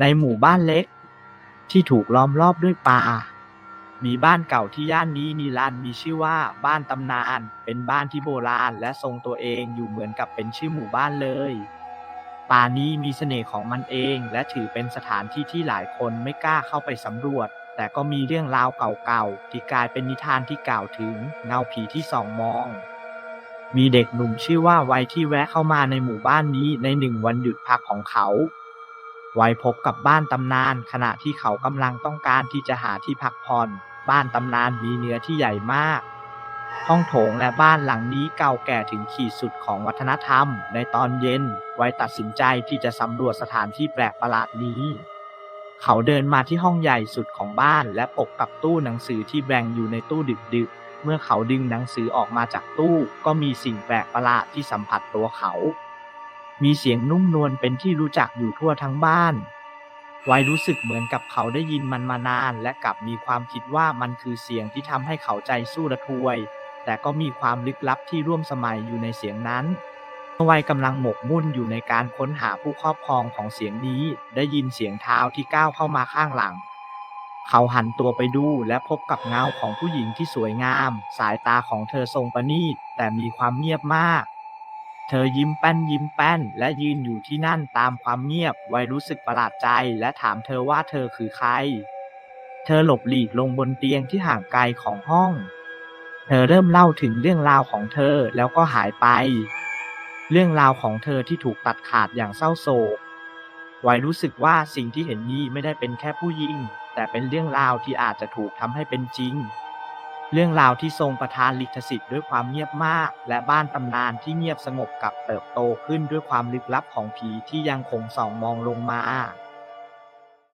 ในหมู่บ้านเล็ก ที่ถูกล้อมรอบด้วยป่า มีบ้านเก่าที่ย่านนี้นิรันดร์มีชื่อว่าบ้านตำนาน เป็นบ้านที่โบราณและทรงตัวเองอยู่เหมือนกับเป็นชื่อหมู่บ้านเลย ป่านี้มีเสน่ห์ของมันเองและถือเป็นสถานที่ที่หลายคนไม่กล้าเข้าไปสำรวจ แต่ก็มีเรื่องราวเก่าๆที่กลายเป็นนิทานที่กล่าวถึงเงาผีที่ส่องมองมีเด็กหนุ่มชื่อว่าไวที่แวะเข้ามาในหมู่บ้านนี้ในหนึ่งวันหยุดพักของเขา ไว้พบกับบ้านตำนาน ขณะที่เขากำลังต้องการที่จะหาที่พักผ่อน บ้านตำนานมีเนื้อที่ใหญ่มาก ห้องโถงและบ้านหลังนี้เก่าแก่ถึงขีดสุดของวัฒนธรรม ในตอนเย็น ไว้ตัดสินใจที่จะสำรวจสถานที่แปลกประหลาดนี้ เขาเดินมาที่ห้องใหญ่สุดของบ้านและปกกับตู้หนังสือที่แบ่งอยู่ในตู้ดึกๆ เมื่อเขาดึงหนังสือออกมาจากตู้ ก็มีสิ่งแปลกประหลาดที่สัมผัสตัวเขา มีเสียงนุ่มนวลเป็นที่รู้จักอยู่ทั่วทั้งบ้านไวรู้สึกเหมือนกับเขาได้ยินมันมานาน และกลับมีความคิดว่ามันคือเสียงที่ทำให้เขาใจสู้ระทวย แต่ก็มีความลึกลับที่ร่วมสมัยอยู่ในเสียงนั้นไวกำลังหมกมุ่นอยู่ในการค้นหาผู้ครอบครองของเสียงนี้ ได้ยินเสียงเท้าที่ก้าวเข้ามาข้างหลัง เขาหันตัวไปดูและพบกับเงาของผู้หญิงที่สวยงาม สายตาของเธอทรงประณีตแต่มีความเงียบมาก เธอยิ้มแป้นยิ้มแป้น และยืนอยู่ที่นั่นตามความเงียบ ไวรู้สึกประหลาดใจ และถามเธอว่าเธอคือใคร เธอหลบหลีกลงบนเตียงที่ห่างไกลของห้อง เธอเริ่มเล่าถึงเรื่องราวของเธอแล้วก็หายไป เรื่องราวของเธอที่ถูกตัดขาดอย่างเศร้าโศกไวรู้สึกว่าสิ่งที่เห็นนี้ไม่ได้เป็นแค่ผู้หญิงแต่เป็นเรื่องราวที่อาจจะถูกทำให้เป็นจริง เรื่องราวที่ทรงประทานลิขสิทธิ์ด้วยความเงียบมาก และบ้านตำนานที่เงียบสงบกับเติบโตขึ้นด้วยความลึกลับของผีที่ยังคงส่องมองลงมา